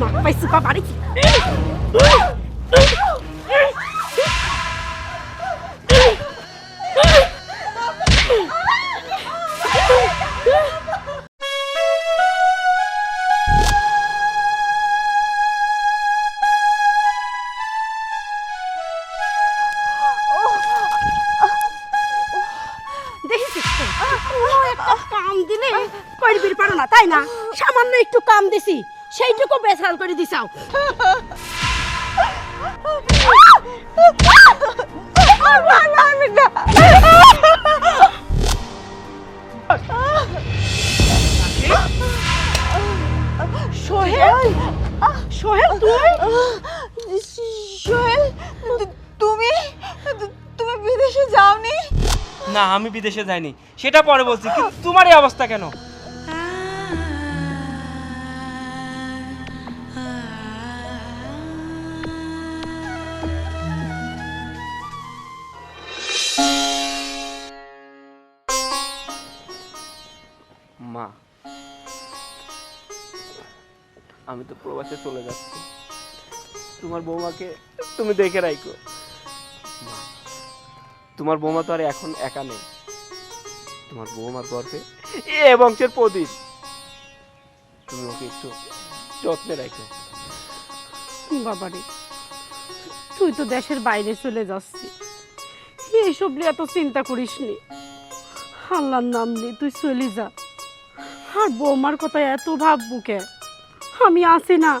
মাক পাইছি বা বাড়ি দেখিস তো, কোনো একটা কাম দিলে করবির পারো না তাই না? সামান্য একটু কাম দিছি। সেইটুকু বেসাল করে দিছাও সোহেল সোহেল সোহেল, তুমি? তুমি বিদেশে যাওনি? না, আমি বিদেশে যাইনি। সেটা পরে বলছি, কিন্তু তোমার এই অবস্থা কেন? আমি তো প্রবাসে চলে যাচ্ছি। তোমার বৌমাকে তুমি দেখে রাখো তোমার বৌমা তো আর এখন একা নেই। তোমার বৌমার গর্ভে এ বংশের প্রদীপ। তুমি ওকে একটু যত্নে রাখো বাবারে, তুই তো দেশের বাইরে চলে যাচ্ছি এইসব নিয়ে এত চিন্তা করিস নি। আল্লাহর নাম নি তুই চলে যা। আর বৌমার কথা এত ভাব বুকে আমি আছি না।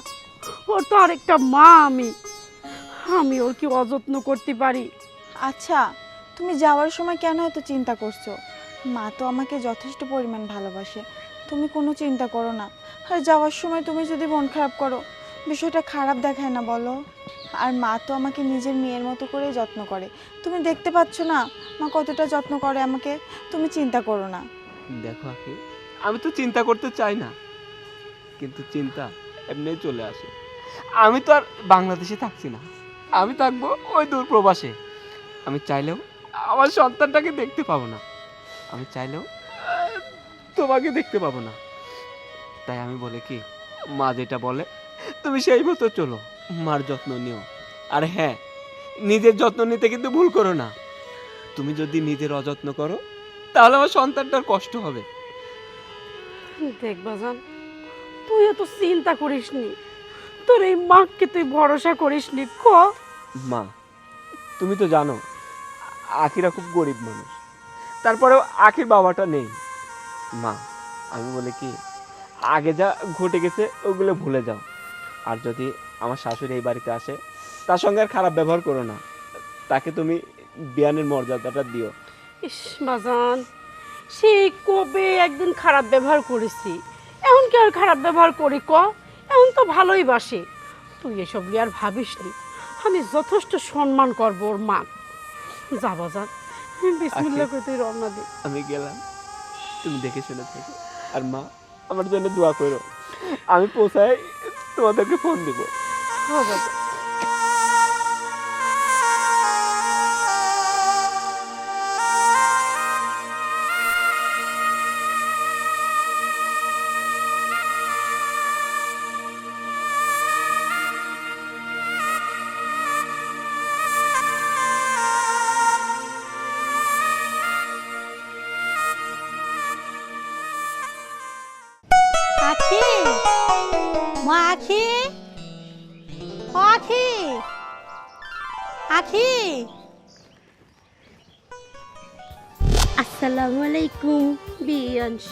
ওর তো আরেকটা মা আমি। আমি ওর কি অযত্ন করতে পারি? আচ্ছা তুমি যাওয়ার সময় কেন এত চিন্তা করছ? মা তো আমাকে যথেষ্ট পরিমাণ ভালোবাসে। তুমি কোনো চিন্তা করো না। আর যাওয়ার সময় তুমি যদি মন খারাপ করো বিষয়টা খারাপ দেখায় না বলো। আর মা তো আমাকে নিজের মেয়ের মতো করে যত্ন করে। তুমি দেখতে পাচ্ছ না মা কতটা যত্ন করে আমাকে? তুমি চিন্তা করো না। দেখো আমি তো চিন্তা করতে চাই না। কিন্তু চিন্তা এমনি চলে আসে। আমি তো আর বাংলাদেশে থাকছি না। আমি থাকব ওই দূর প্রবাসে। আমি চাইলেও আমার সন্তানটাকে দেখতে পাবো না। আমি চাইলেও তোমাকে দেখতে পাবো না। তাই আমি বলে কি, মা যেটা বলে, তুমি সেই মতো চলো। মার যত্ন নিও। আর হ্যাঁ নিজের যত্ন নিতে কিন্তু ভুল করো না। তুমি যদি নিজের অযত্ন করো, তাহলে আমার সন্তানটার কষ্ট হবে। দেখ বাজান তুইও তো চিন্তা করিস নি তোর এই মাকে তুই ভরসা করিস নি ক? মা তুমি তো জানো আখিরা খুব গরিব মানুষ। তারপরেও আখির বাবাটা নেই। মা আমি বলে কি আগে যা ঘটে গেছে ওগুলো ভুলে যাও। আর যদি আমার শাশুড়ি এই বাড়িতে আসে তার সঙ্গে আর খারাপ ব্যবহার করো না। তাকে তুমি বিয়ানের মর্যাদাটা দিও। ইস মাজান সেই কবে একদিন খারাপ ব্যবহার করেছি? কি আর খারাপ ব্যবহার করি ক? এখন তো ভালোই বাসে। তুই এসব নিয়ে আর ভাবিস নি। আমি যথেষ্ট সম্মান করব ওর মা। যা যান বিসমিল্লাহ করে তুই রওনা দে আমি গেলাম। তুমি দেখে শুনে থাকো। আর মা আমার জন্য দোয়া করো। আমি পৌঁছাই তোমাদেরকে ফোন দিব। হ্যাঁ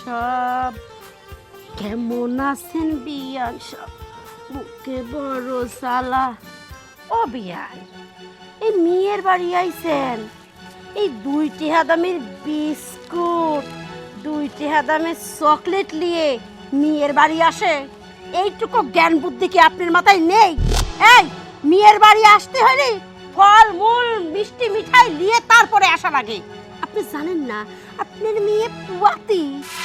সব। কেমন আছেন বিয়ান সব? বুকে বড় সালা ও বিয়ান, এই মেয়ের বাড়ি আইছেন? এই দুই টেহা দামের বিস্কুট দুই টেহা দামের চকলেট নিয়ে মেয়ের বাড়ি আসে? এইটুকু জ্ঞান বুদ্ধি কি আপনার মাথায় নেই? এই, মেয়ের বাড়ি আসতে হলে ফল মূল মিষ্টি মিঠাই নিয়ে তারপরে আসা লাগে। আপনি জানেন না আপনার মেয়ে পুয়াতি।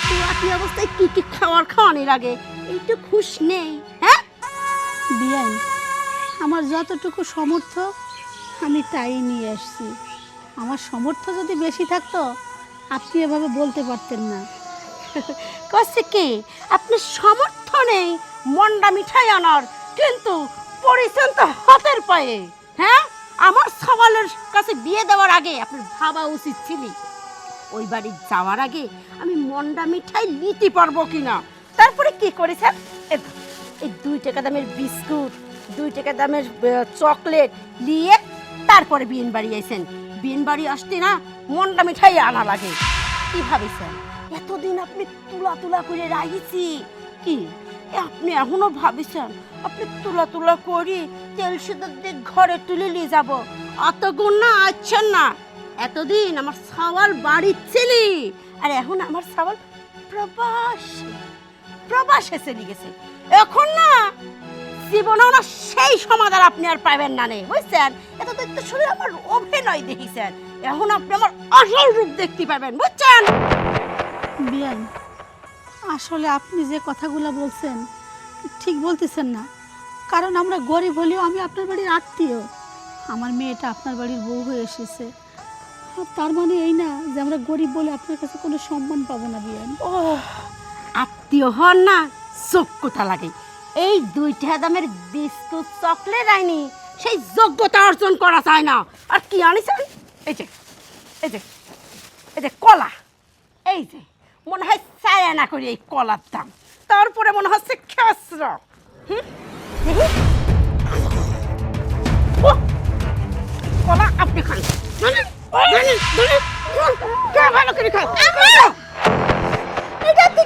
পুয়াতি অবস্থায় কি কি খাওয়ার খাওয়ানোর আগে? এইটু খুশ নেই হ্যাঁ? বিয়ান, আমার যতটুকু সমর্থ আমি তাই নিয়ে আসছি। আমার সমর্থ যদি বেশি থাকতো, আপনি এভাবে বলতে পারতেন না। কচ্ছে কি? আপনি সমর্থ নেই, মন্ডা মিঠাই আনার, কিন্তু পরিছেন তো হাতের পায়ে হ্যাঁ? আমার সওয়ালের কাছে বিয়ে দেওয়ার আগে আপনার ভাবা উচিত ছিল। ওই বাড়ি যাওয়ার আগে আমি মন্ডা মিঠাই নিতে পারব কিনা? তারপরে কি করেছেন এই দুই টাকা দামের বিস্কুট, দুই টাকা দামের চকলেট নিয়ে তারপরে বিয়েন বাড়ি আইছেন। বিয়েন বাড়ি আসতে না মন্ডা মিঠাই আনা লাগে। কি ভাবিছেন এতদিন আপনি তুলা তুলা করে রাখিছি কি? আপনি এখনও ভাবিছেন আপনি তুলা তুলা করি তেল সিদ্ধ দিয়ে ঘরে তুলে নিয়ে যাব। অত গুণ না আছেন না। এতদিন আমার সওয়াল বাড়ি ছিলি। আর এখন আমার সওয়াল প্রবাস। প্রবাসে চলে গেছে। এখন না, জীবনেও না সেই সমাধান আপনি আর পাবেন না নেই বুঝছেন? এতদিন তো শুধু আমার অভিনয় দেখিছেন। এখন আপনি আমার আসল রূপ দেখতে পাবেন। বুঝছেন? বিয়ান, আসলে আপনি যে কথাগুলো বলছেন, ঠিক বলতেছেন না। কারণ আমরা গরিব হলেও আমি আপনার বাড়ির আত্মীয়। আমার মেয়েটা আপনার বাড়ির বউ হয়ে এসেছে। তার মানে এই না যে আমরা গরিব বলে আপনার কাছে কোনো সম্মান পাবো না, বিয়ান। ও আত্মীয় হন না যোগ্যতা লাগে? এই দুইটা দামের বিস্কুট, চকলেট আইনি, সেই যোগ্যতা অর্জন করা যায় না। আর কি আনিছেন? এই যে এই যে এই যে কলা। এই যে, মনে হয় চায়া না করি এই কলার দাম। তারপরে মনে হচ্ছে খেসরা। হুম। কলা আপনি খান। ভালো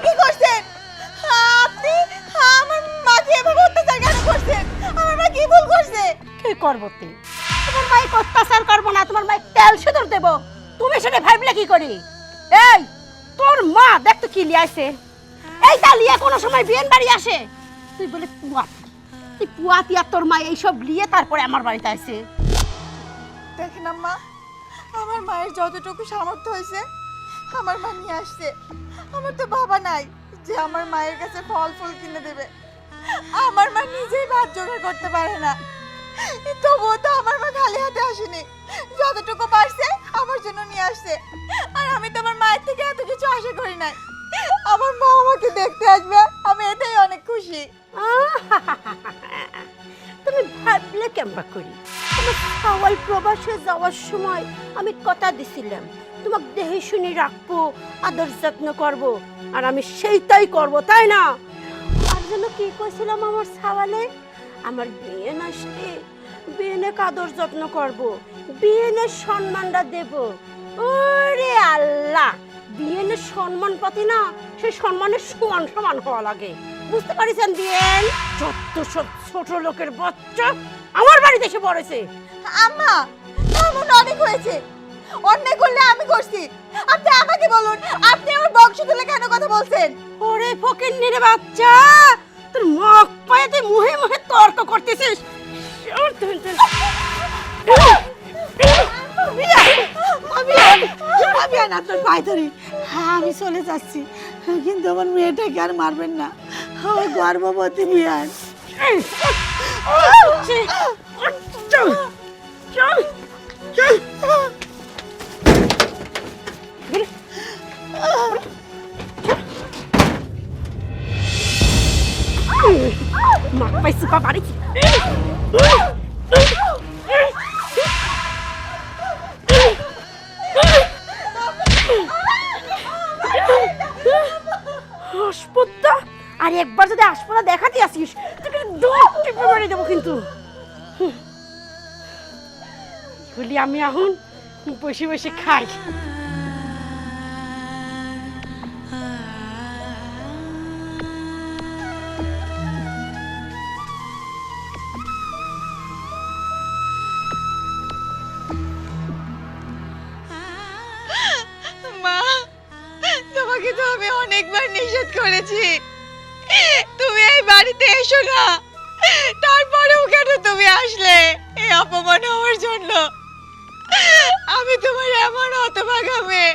কি করছেন আপনি আমার মাকে এভাবে অত্যাচার কেন কি করব তোমার মাইক অত্যাচার করব না তোমার মাইক তেল সিঁদুর দেবো তুমি সেটা ভাবলে কি করি এই তোর মা দেখ তো কি লিয়াইছে এই তালিয়া কোনো সময় বিয়েন বাড়ি আসে তুই বলে পুয়াতি তুই পুয়াতি আর তোর মা এইসব লিয়ে তারপরে আমার বাড়িতে আসে আমার মায়ের যতটুকু সামর্থ্য হয়েছে, আমার মা নিয়ে আসছে। আমার তো বাবা নাই যে আমার মায়ের কাছে ফল ফুল কিনে দেবে। আমার মা নিজেই ভাত জোগাড় করতে পারে না। তবুও তো আমার মা খালি হাতে আসেনি। যতটুকু পারছে আমার জন্য নিয়ে আসছে। আর আমি তো আমার মায়ের থেকে এত কিছু আশা করি নাই। আমার মা আমাকে দেখতে আসবে, আমি এটাই অনেক খুশি। তুমি ভাবলে কেমবা করি? আমার সাওয়াল প্রবাসে যাওয়ার সময় আমি কথা দিছিলাম। তোমাকে দেহে শুনে রাখব, আদর যত্ন করব, আর আমি সেইটাই করব, তাই না? আর যেন কি কইছিলাম আমার সাওয়ালে আমার বিয়ে আসলে বিয়েনে আদর যত্ন করব বিয়েনের সম্মানটা দেব। ওরে আল্লাহ! বিয়েনের সম্মান পাতি না, সেই সম্মানের সমান সমান হওয়া লাগে। বুঝতে পারিছেন বিয়েন যত সব ছোট লোকের বাচ্চা আমার বাড়িতে এসে পড়েছে। আম্মা এমন অনেক হয়েছে। অন্যায় করলে আমি করছি। আপনি আমাকে বলুন আপনি আমার বংশ তুলে কেন কথা বলছেন? ওরে ফকির নিরে বাচ্চা তোর মুখ পায়ে তুই মুহে মুহে তর্ক করতেছিস। আমি আর হ্যাঁ চলে যাচ্ছি। কিন্তু আমার মেয়েটাকে আর মারবেন না। আমার গর্ভবতী বিয়ান চল চল চল। মা পাইছি বা বাড়ি হাসপাতাল আমি এখন বসে বসে খাই। তোমাকে তো আমি অনেকবার নিষেধ করেছি। তুমি এই বাড়িতে এসো না। তারপরেও কেন তুমি আসলে? এই অপমান হওয়ার জন্য। আমি তোমার এমন হতভাগা মেয়ে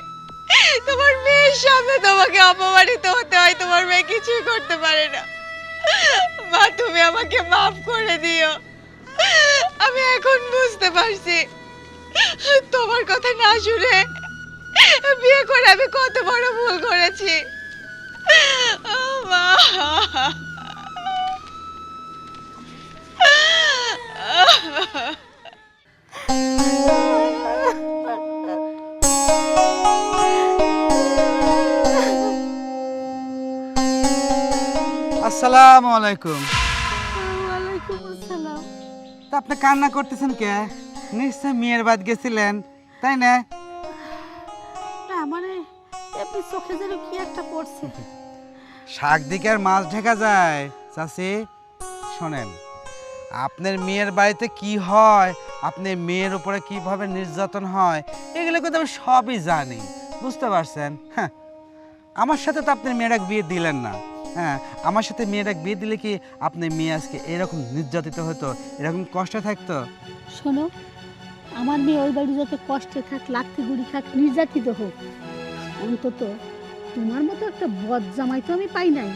তোমার মেয়ের সামনে তোমাকে অপমানিত হতে হয়, তোমার মেয়ে কিছুই করতে পারে না। মা, তুমি আমাকে মাফ করে দিও। আমি এখন বুঝতে পারছি। তোমার কথা না শুনে বিয়ে করে আমি কত বড় ভুল করেছি। আসসালামু আলাইকুম। ওয়ালাইকুম আসসালাম। তা আপনি কান্না করতেছেন কে? নিশ্চয় মেয়ের বাদ গেছিলেন তাই না? না মানে এমনি চোখে যেন কি একটা পড়ছে। শাক দিকে আর মাছ ঢেকা যায়। চাষি শোনেন আপনার মেয়ের বাড়িতে কি হয়? আপনার মেয়ের উপরে কীভাবে নির্যাতন হয়? এগুলো কিন্তু আমি সবই জানি। বুঝতে পারছেন? হ্যাঁ। আমার সাথে তো আপনার মেয়েরা বিয়ে দিলেন না। হ্যাঁ আমার সাথে মেয়েরা বিয়ে দিলে কি আপনার মেয়ে আজকে এরকম নির্যাতিত হতো? এরকম কষ্ট থাকতো? শোনো, আমার মেয়ে ওই বাড়ি যাতে কষ্টে থাক লাত্তি গুড়ি খাক, নির্যাতিত হোক, অন্তত তোমার মতো একটা বদ জামাই তো আমি পাই নাই।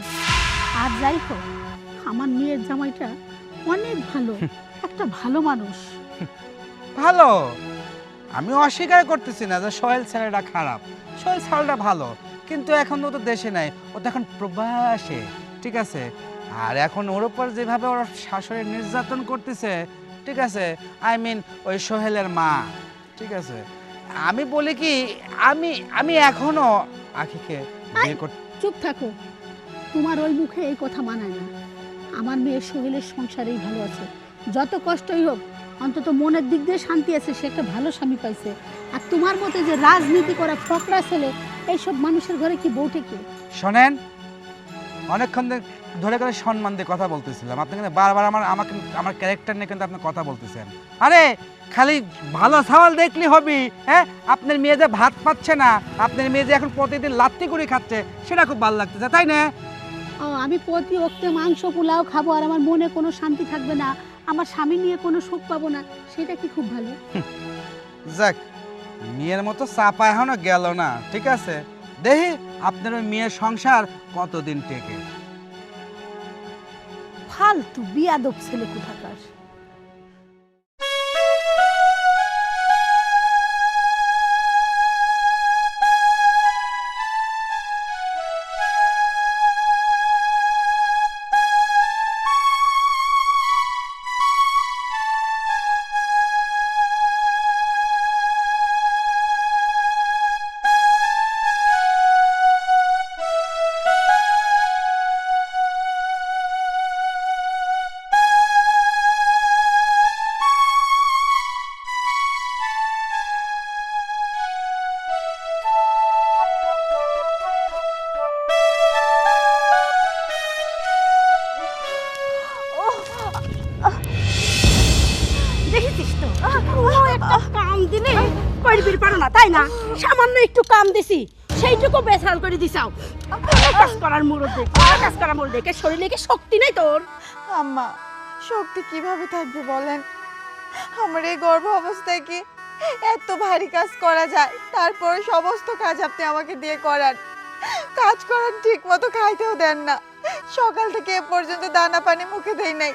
আর যাই হোক, আমার মেয়ের জামাইটা অনেক ভালো একটা ভালো মানুষ। ভালো? আমি অস্বীকার করতেছি না যে সোহেল ছেলেটা খারাপ। সোহেল ছেলেটা ভালো কিন্তু এখন ও তো দেশে নাই ও তো এখন প্রবাসে ঠিক আছে? আর এখন ওর উপর যেভাবে ওর শাশুড়ি নির্যাতন করতেছে ঠিক আছে? আই মিন ওই সোহেলের মা ঠিক আছে? আমি বলি কি আমি আমি এখনও আখিকে বিয়ে করতে চুপ থাকো। তোমার ওই মুখে এই কথা মানায় না। আমার মেয়ে সোহেলের সংসারেই ভালো আছে। যত কষ্টই হোক, অন্তত মনের দিক দিয়ে শান্তি আছে, সে একটা ভালো স্বামী পাইছে। আর তোমার মতে যে রাজনীতি করা ফকরা ছেলে, এইসব মানুষের ঘরে কি বউটে কি? শোনেন, অনেকক্ষণ ধরে- করে সম্মান দিয়ে কথা বলতেছিলাম। আপনি কিন্তু বারবার আমার আমাকে আমার ক্যারেক্টার নিয়ে কিন্তু আপনি কথা বলতেছেন। আরে, খালি ভালো সওয়াল দেখলে হবি হ্যাঁ? আপনার মেয়ে যে ভাত পাচ্ছে না, আপনার মেয়ে যে এখন প্রতিদিন লাত্তি করে খাচ্ছে, সেটা খুব ভালো লাগতেছে, তাই না? আমি প্রতি ওক্তে মাংস পোলাও খাব আর আমার মনে কোনো শান্তি থাকবে না আমার স্বামী নিয়ে কোনো সুখ পাবো না সেটা কি খুব ভালো? যাক মেয়ের মতো চাপা এখনও গেল না ঠিক আছে? দেখি আপনার ওই মেয়ের সংসার কতদিন টেকে। ফালতু বিয়াদব ছেলে কোথাকার। পারো না? সামান্য একটু কাম দিছি, সেইটুকু বেসাল করে দিছাও। কাজ করার দেখ কাজ করার দেখে শরীরে কি শক্তি নাই তোর? আম্মা, শক্তি কীভাবে থাকবে বলেন? আমার এই গর্ভ অবস্থায় কি এত ভারী কাজ করা যায়? তারপরে সমস্ত কাজ আপনি আমাকে দিয়ে করান। কাজ করান ঠিক মতো খাইতেও দেন না। সকাল থেকে এ পর্যন্ত দানা পানি মুখে দেই নাই।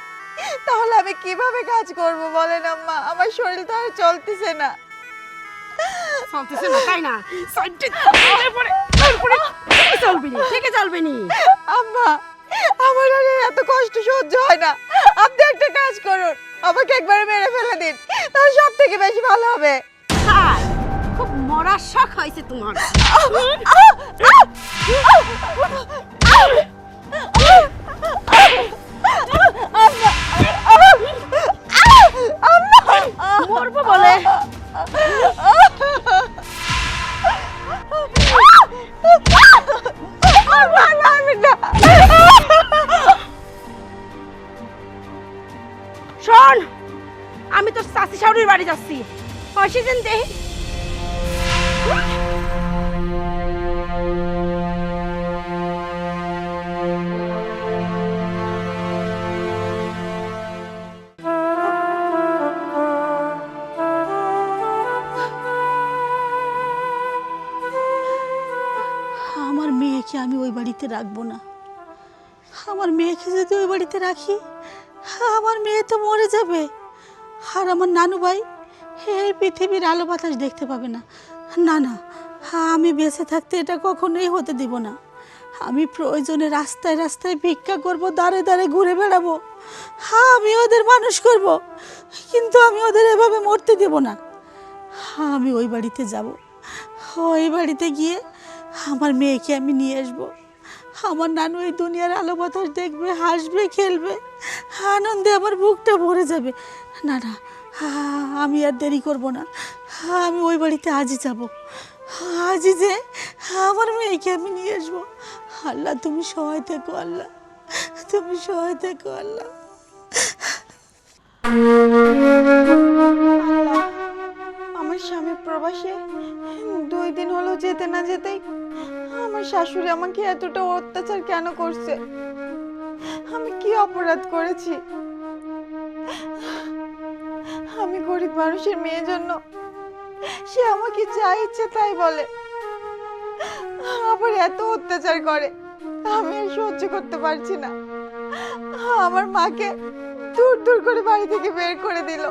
তাহলে আমি কীভাবে কাজ করব বলেন আম্মা? আমার শরীর তো আর চলতেছে না। চলতেছে না তাই না? সাইডে চলে পড়ে তারপরে থেকে নি? থেকে চলবি নি? আম্মা আমার আর এত কষ্ট সহ্য হয় না। আপনি একটা কাজ করুন আমাকে একবারে মেরে ফেলে দিন তাহলে সব থেকে বেশি ভালো হবে। খুব মরার শখ হয়েছে তোমার। দে আমার মেয়েকে আমি ওই বাড়িতে রাখব না। আমার মেয়েকে যদি ওই বাড়িতে রাখি, আমার মেয়ে তো মরে যাবে। আর আমার নানু ভাই এই পৃথিবীর আলো বাতাস দেখতে পাবে না। না না, আমি বেঁচে থাকতে এটা কখনোই হতে দিব না। আমি প্রয়োজনে রাস্তায় রাস্তায় ভিক্ষা করব দাঁড়ে দাঁড়ে ঘুরে বেড়াবো। হ্যাঁ আমি ওদের মানুষ করব, কিন্তু আমি ওদের এভাবে মরতে দেব না। হ্যাঁ আমি ওই বাড়িতে যাব। ওই বাড়িতে গিয়ে আমার মেয়েকে আমি নিয়ে আসব। আমার নানু এই দুনিয়ার আলো বাতাস দেখবে, হাসবে, খেলবে। আনন্দে আমার বুকটা ভরে যাবে। না না আমি আর দেরি করব না। আমি ওই বাড়িতে আজই যাব। আজই যে আমার মেয়েকে আমি নিয়ে আসব। আল্লাহ, তুমি সহায় থেকো আল্লাহ। তুমি সহায় থেকো আল্লাহ। আমার স্বামী প্রবাসে দুই দিন হলো যেতে না যেতেই আমার শাশুড়ি আমাকে এতটা অত্যাচার কেন করছে? আমি কি অপরাধ করেছি? মানুষের মেয়ের জন্য সে আমাকে যা ইচ্ছে তাই বলে। আবার এত অত্যাচার করে, আমি আর সহ্য করতে পারছি না। আমার মাকে দূর দূর করে বাড়ি থেকে বের করে দিল।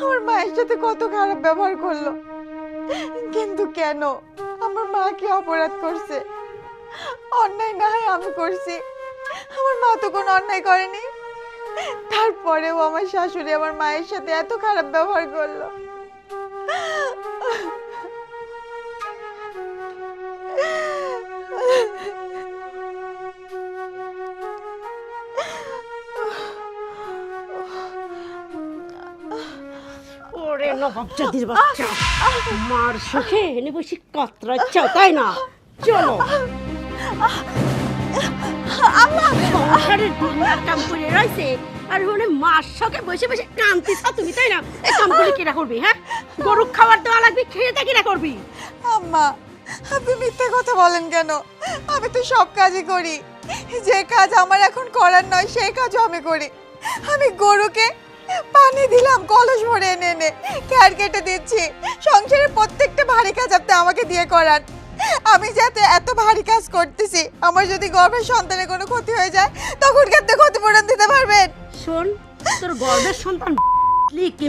আমার মায়ের সাথে কত খারাপ ব্যবহার করল। কিন্তু কেন? আমার মা কি অপরাধ করছে। অন্যায় না হয় আমি করছি। আমার মা তো কোনো অন্যায় করেনি। তারপরেও আমার শাশুড়ি আমার মায়ের সাথে এত খারাপ ব্যবহার করল। মার সুখে, এনে বসে কাতরাচ্ছাও তাই না? চলো। আর বসে বসে তুমি তাই না করবি হ্যাঁ? খাবার লাগবে করবি। আম্মা মিথ্যে কথা বলেন কেন? আমি তো সব কাজই করি। যে কাজ আমার এখন করার নয়, সেই কাজও আমি করি। আমি গরুকে পানি দিলাম, কলস ভরে এনে এনে ক্যার কেটে দিচ্ছি। সংসারের প্রত্যেকটা ভারী কাজ আপনি আমাকে দিয়ে করান। আমি যাতে এত ভারী কাজ করতেছি আমার যদি গর্ভের সন্তানের কোনো ক্ষতি হয়ে যায় তখন কি ক্ষতিপূরণ দিতে পারবেন? শোন তোর গর্বের সন্তান লিকে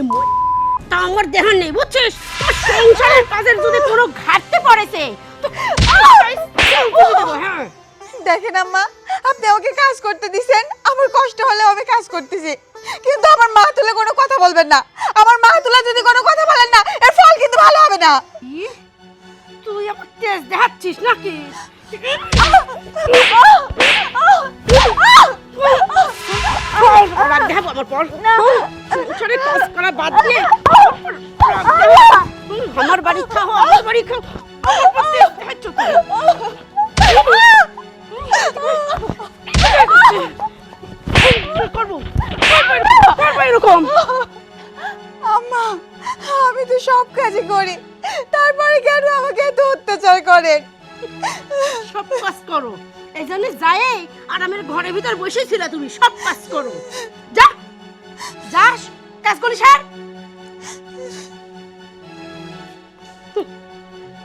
তা আমার দেহ নেই বুঝছিস? তোর সংসারের কাজের যদি কোনো ঘাটতি পড়েছে হ্যাঁ। দেখেন আম্মা আপনি আমাকে কাজ করতে দিছেন আমার কষ্ট হলেও আমি কাজ করতেছি। কিন্তু আমার মা তুলে কোনো কথা বলবেন না। আমার মা তুলে যদি কোনো কথা বলেন না এর ফল কিন্তু ভালো হবে না? তুই আমার তেজ দেখাচ্ছিস নাকি? আমার বাড়ি খাও আমার বাড়ি খাও। করব? এরকম? আম্মা। আমি তো সব কাজই করি। তারপরে কেন আমাকে এত অত্যাচার করেন? সব কাজ করো। এই জন্য যাই আরামের ঘরের ভিতর বসেছিল তুমি। সব কাজ করো। যা। যাস। কাজ করি স্যার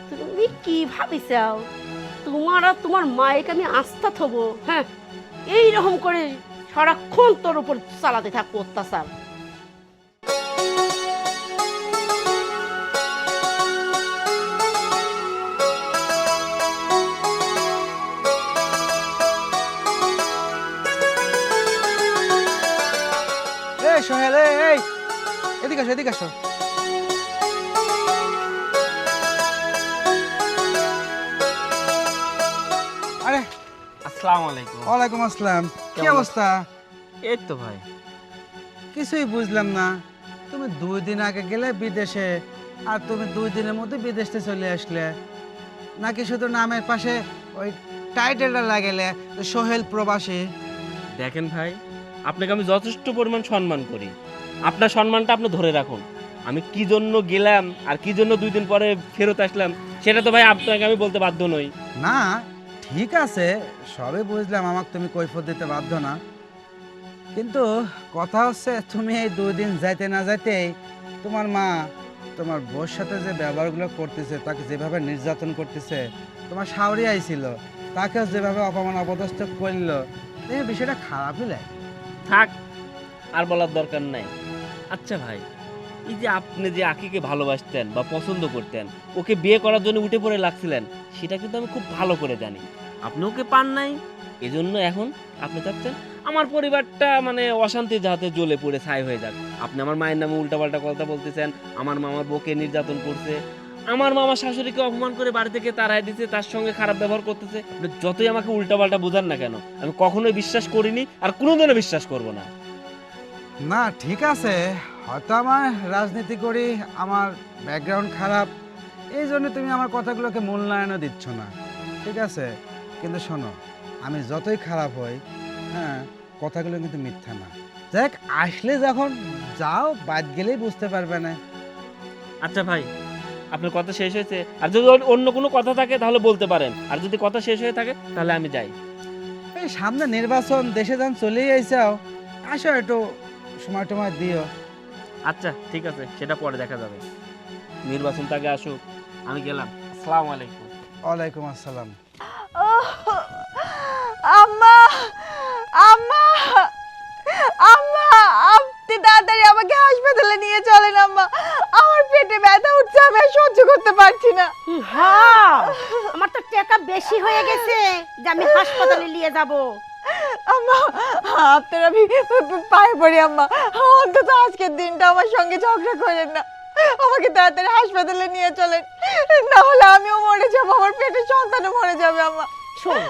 তুমি কি ভাবিছাও? তোমার আর তোমার মায়েকে আমি আস্থা থবো হ্যাঁ? এই রকম করে সারাক্ষণ তোর উপর চালাতে থাকব অত্যাচার। সোহেল এই, এদিকে আসো এদিকে আসো। আরে আসসালামু আলাইকুম। ওয়ালাইকুম আসসালাম কি অবস্থা? এই তো ভাই। কিছুই বুঝলাম না তুমি দুই দিন আগে গেলে বিদেশে আর তুমি দুই দিনের মধ্যে বিদেশে চলে আসলে। নাকি শুধু নামের পাশে ওই টাইটেলটা লাগালে সোহেল প্রবাসী? দেখেন ভাই আপনাকে আমি যথেষ্ট পরিমাণ সম্মান করি। আপনার সম্মানটা আপনি ধরে রাখুন। আমি কি জন্য গেলাম আর কি জন্য দুই দিন পরে ফেরত আসলাম, সেটা তো ভাই আপনাকে আমি বলতে বাধ্য নই। না, ঠিক আছে, সবে বুঝলাম আমাকে তুমি কৈফত দিতে বাধ্য না। কিন্তু কথা হচ্ছে তুমি এই দুই দিন যাইতে না যাইতেই তোমার মা তোমার বউর সাথে যে ব্যবহারগুলো করতেছে, তাকে যেভাবে নির্যাতন করতেছে, তোমার শাওরি আইছিল তাকেও যেভাবে অপমান অপদস্থ করল এই বিষয়টা খারাপই লাগে। থাক, আর বলার দরকার নাই। আচ্ছা ভাই, এই যে আপনি যে আকিকে ভালোবাসতেন বা পছন্দ করতেন, ওকে বিয়ে করার জন্য উঠে পড়ে লাগছিলেন, সেটা কিন্তু আমি খুব ভালো করে জানি। আপনি ওকে পান নাই, এজন্য এখন আপনি চাচ্ছেন, আমার পরিবারটা মানে অশান্তি যাতে জ্বলে পড়ে, ছাই হয়ে যাক। আপনি আমার মায়ের নামে উল্টাপাল্টা কথা বলতেছেন, আমার মামার বউকে নির্যাতন করছে আমার মামা শাশুড়িকে অপমান করে বাড়ি থেকে তাড়াই দিচ্ছে তার সঙ্গে খারাপ ব্যবহার করতেছে। যতই আমাকে উল্টাপাল্টা বোঝান না কেন আমি কখনোই বিশ্বাস করিনি আর কোনোদিনও বিশ্বাস করব না। না ঠিক আছে। হয়তো আমার রাজনীতি করি আমার ব্যাকগ্রাউন্ড খারাপ এই জন্য তুমি আমার কথাগুলোকে মূল্যায়নও দিচ্ছ না। ঠিক আছে? কিন্তু শোনো আমি যতই খারাপ হই হ্যাঁ কথাগুলো কিন্তু মিথ্যা না। দেখ আসলে যখন যাও বাদ গেলেই বুঝতে পারবে না। আচ্ছা ভাই আপনার কথা শেষ হয়েছে। আর যদি অন্য- কোনো কথা থাকে তাহলে বলতে পারেন। আর যদি কথা শেষ হয়ে থাকে তাহলে আমি যাই। এই সামনে নির্বাচন দেশে যখন চলেই আইসাও আসো একটু সময় টময় দিও। আচ্ছা ঠিক আছে সেটা পরে দেখা যাবে। নির্বাচন তাকে আসুক। আমি গেলাম। আসসালামু আলাইকুম। ওয়ালাইকুম আসসালাম। আম্মা আম্মা আম্মা আপনি তাড়াতাড়ি আমাকে হাসপাতালে নিয়ে চলেন আম্মা। পেটে ব্যথা উঠছে আমি সহ্য করতে পারছি না। হ্যাঁ আমার তো টাকা বেশি হয়ে গেছে যে আমি হাসপাতালে নিয়ে যাব। আম্মা আপনার পায়ে পড়ি আম্মা। অন্তত আজকের দিনটা আমার সঙ্গে ঝগড়া করেন না। আমাকে তাড়াতাড়ি হাসপাতালে নিয়ে চলেন। না হলে আমিও মরে যাব আমার পেটের সন্তানও মরে যাবে আম্মা। শোন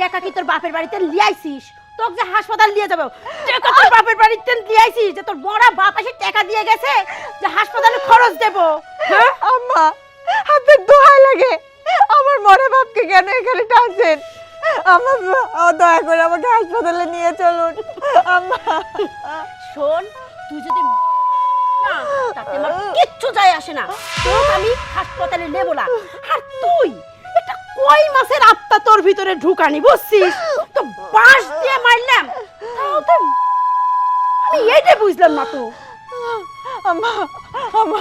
টাকা কি তোর বাপের বাড়িতে লিয়াইছিস তোকে যে হাসপাতাল নিয়ে যাব। টাকা তোর বাপের বাড়িতে লিয়াইছিস যে তোর বড় বাপ এসে টাকা দিয়ে গেছে যে হাসপাতালে খরচ দেবো। হ্যাঁ? আম্মা আপনার দোহাই লাগে। আমার মরা বাপকে কেন এখানে টানছেন? আমার দয়া করে আমাকে হাসপাতালে নিয়ে চলুন। আম্মা। শোন তুই যদি না তাতে আমার কিচ্ছু যায় আসে না। তোকে আমি হাসপাতালে নেব না। আর তুই কই মাছের আত্মা তোর ভিতরে ঢুকানি বুঝছিস? তো বাঁশ দিয়ে মারলাম তাও তো আমি এইটাই বুঝলাম না তো। আম্মা আম্মা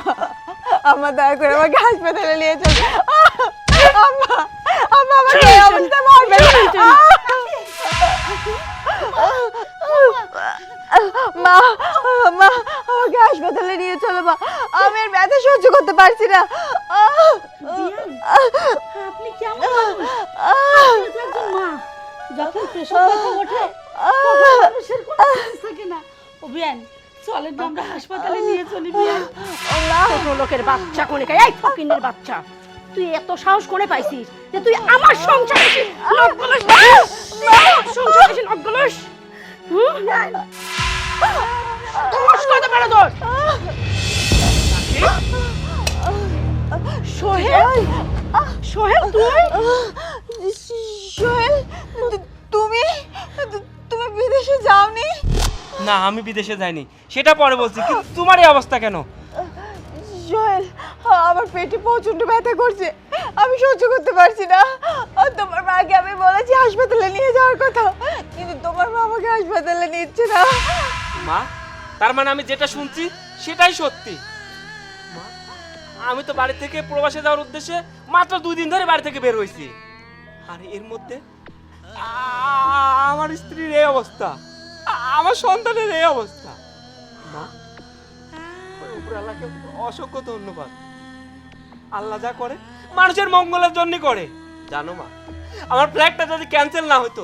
আম্মা দয়া করে আমাকে হাসপাতালে নিয়ে চলুন। আম্মা আম্মা আমাকে অবস্থা মারবে। মা মা আমাকে হাসপাতালে নিয়ে চলো মা। আমি আর ব্যথা সহ্য করতে পারছি না। আপনি কেমন মানুষ? আপনি তো একজন মা। যখন প্রেশার ব্যথা ওঠে মানুষের কোনো থাকে না। ও বিয়ান চলেন আমরা হাসপাতালে নিয়ে চলি বিয়ান ছোট লোকের বাচ্চা কোনে খায় এই ফকিনের বাচ্চা। তুই এত সাহস করে পাইছিস যে তুই আমার সংসারে আমার সংসারে এসে হুম? দোষ বড় দোষ। সোহেল? সোহেল তুই সোহেল তুমি? তুমি বিদেশে যাওনি? না আমি বিদেশে যাইনি। সেটা পরে বলছি কিন্তু তোমার এই অবস্থা কেন? সোহেল আমার পেটে প্রচণ্ড ব্যথা করছে। আমি সহ্য করতে পারছি না। আর তোমার মাকে আমি বলেছি হাসপাতালে নিয়ে যাওয়ার কথা। কিন্তু তোমার মা আমাকে হাসপাতালে নিচ্ছে না। মা, তার মানে আমি যেটা শুনছি সেটাই সত্যি। মা, আমি তো বাড়ি থেকে প্রবাসে যাওয়ার উদ্দেশ্যে মাত্র দুই দিন ধরে বাড়ি থেকে বের হয়েছি। আর এর মধ্যে আমার স্ত্রীর এই অবস্থা। আমার সন্তানের এই অবস্থা। মা উপর আল্লাহকে অসংখ্য ধন্যবাদ। আল্লাহ যা করে, মানুষের মঙ্গলের জন্য করে। জানো মা, আমার ফ্ল্যাটটা যদি ক্যান্সেল না হতো,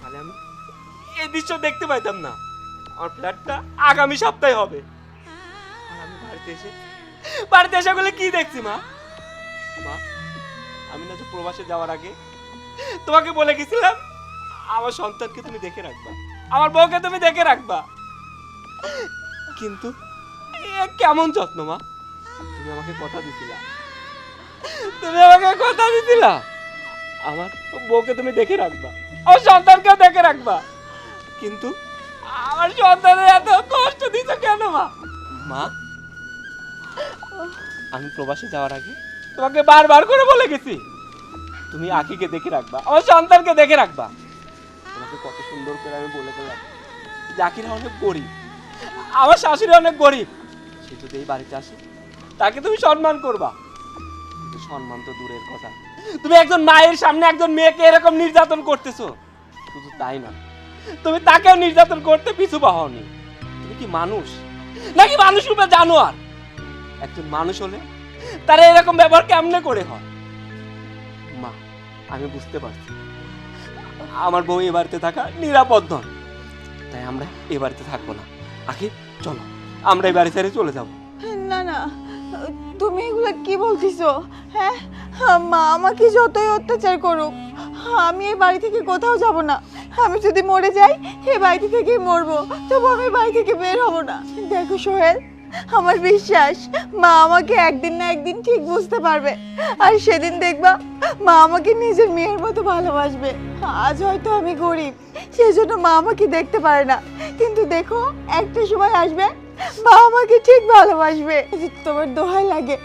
তাহলে আমি এই দৃশ্য দেখতে পাইতাম না। আমার ফ্ল্যাটটা আগামী সপ্তাহে হবে। আমি বাড়িতে এসে বাড়িতে এসে বলে কি দেখছি মা? মা, আমি না যে প্রবাসে যাওয়ার আগে তোমাকে বলে গেছিলাম, আমার সন্তানকে তুমি দেখে রাখবা। আমার বউকে তুমি দেখে রাখবা। কিন্তু কেমন যত্ন, মা? তুমি আমাকে কথা দিছিলা। তুমি আমাকে কথা দিছিলা? আমার বউকে তুমি দেখে রাখবা। আমার সন্তানকেও দেখে রাখবা। কিন্তু আমার সন্তানের এত কষ্ট দিত কেন, মা? মা, আমি প্রবাসে যাওয়ার আগে তোমাকে বারবার করে বলে গেছি। তুমি আখিকে দেখে রাখবা, আমার সন্তানকে দেখে রাখবা। তোমাকে কত সুন্দর করে আমি বলে গেলাম জাকিরা অনেক গরিব, আমার শাশুড়ি অনেক গরিব। সে যদি এই বাড়িতে আসে, তাকে তুমি সম্মান করবা। সম্মান তো দূরের কথা। তুমি একজন মায়ের সামনে একজন মেয়েকে এরকম নির্যাতন করতেছো। শুধু তাই না, তুমি তাকেও নির্যাতন করতে পিছু পাওনি তুমি কি মানুষ? নাকি মানুষ রূপে জানোয়ার? একজন মানুষ হলে তারা এরকম ব্যবহার কেমনে করে হয়? মা, আমি বুঝতে পারছি। আমার বউ এ বাড়িতে থাকা নিরাপদ নয়। তাই আমরা এ বাড়িতে থাকব না। আখি, চলো। আমরা এই বাড়ি ছেড়ে চলে যাব। না না, তুমি এগুলো কি বলতিছো? হ্যাঁ মা, আমাকে যতই অত্যাচার করুক, আমি এই বাড়ি থেকে কোথাও যাব না। আমি যদি মরে যাই এই বাড়ি থেকেই মরবো। তবু আমি বাড়ি থেকে বের হব না। দেখো, সোহেল, আমার বিশ্বাস, মা আমাকে একদিন না একদিন ঠিক বুঝতে পারবে। আর সেদিন দেখবা, মা আমাকে নিজের মেয়ের মতো ভালোবাসবে। আজ হয়তো আমি গরিব সেই জন্য মা আমাকে দেখতে পারে না। কিন্তু দেখো, একটা সময় আসবে মা আমাকে ঠিক ভালোবাসবে। তোমার দোহাই লাগে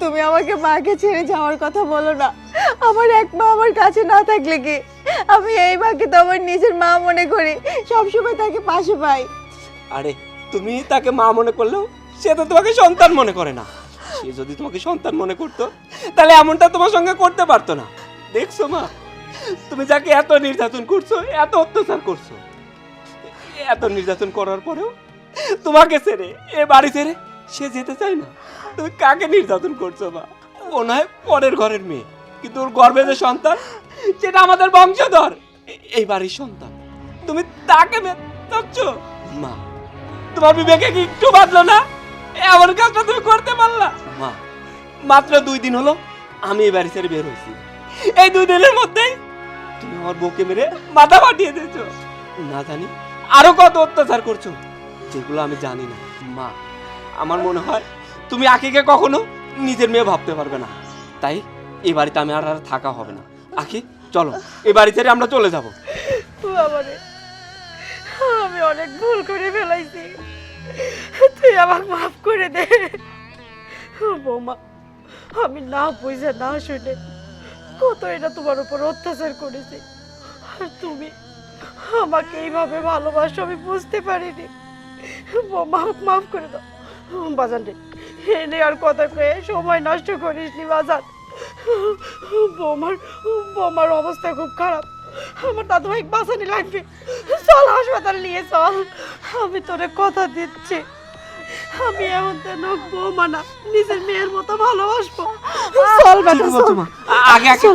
তুমি আমাকে মাকে ছেড়ে যাওয়ার কথা বলো না। আমার এক মা আমার কাছে না থাকলে কি? আমি এই মাকে তো নিজের মা মনে করি, সবসময় তাকে পাশে পাই। আরে, তুমি তাকে মা মনে করলেও সে তো তোমাকে সন্তান মনে করে না। সে যদি তোমাকে সন্তান মনে করতো, তাহলে এমনটা তোমার সঙ্গে করতে পারতো না। দেখছ মা, তুমি যাকে এত নির্যাতন করছ, এত অত্যাচার করছ, এত নির্যাতন করার পরেও তোমাকে ছেড়ে, এ বাড়ি ছেড়ে সে যেতে চায় না। তুমি কাকে নির্যাতন করছ মা? ও নয় পরের ঘরের মেয়ে, কিন্তু ওর গর্বে যে সন্তান, সেটা আমাদের বংশধর। এই বাড়ির সন্তান। তুমি তাকে চাচ্ছ মা, তোমার বিবেকে কি একটু বাঁধলো না? এমন কাজটা তুমি করতে পারলা? মা, মাত্র দুই দিন হলো আমি এই বাড়ি ছেড়ে বের হয়েছি। এই দুই দিনের মধ্যেই তুমি আমার বউকে মেরে মাথা ফাটিয়ে দিয়েছ। না জানি আরও কত অত্যাচার করছ। যেগুলো আমি জানি না। মা, আমার মনে হয় তুমি আকিকে কখনো নিজের মেয়ে ভাবতে পারবে না। তাই এই বাড়িতে আমি আর আর থাকা হবে না। আকি, চলো, এ বাড়ি ছেড়ে আমরা চলে যাব। বাবারে, আমি অনেক ভুল করে ফেলাইছি। তুই আমাকে মাফ করে দে। বৌমা, আমি না বুঝে না শুনে কত এটা তোমার উপর অত্যাচার করেছি। আর তুমি আমাকে এইভাবে ভালোবাসো আমি বুঝতে পারিনি। আমাকে মাফ করে দাও। বাজান রে এনে আর কথা কয়ে সময় নষ্ট করিস নি বাজান। বৌমার বৌমার অবস্থা খুব খারাপ। আমার দাদু ভাই বাঁচানি লাগবে। চল হাসপাতাল নিয়ে চল। আমি তোরে কথা দিচ্ছি। আমি এমন তেন বৌমা না নিজের মেয়ের মতো ভালোবাসবো। চল বেটা চল। আগে আগে।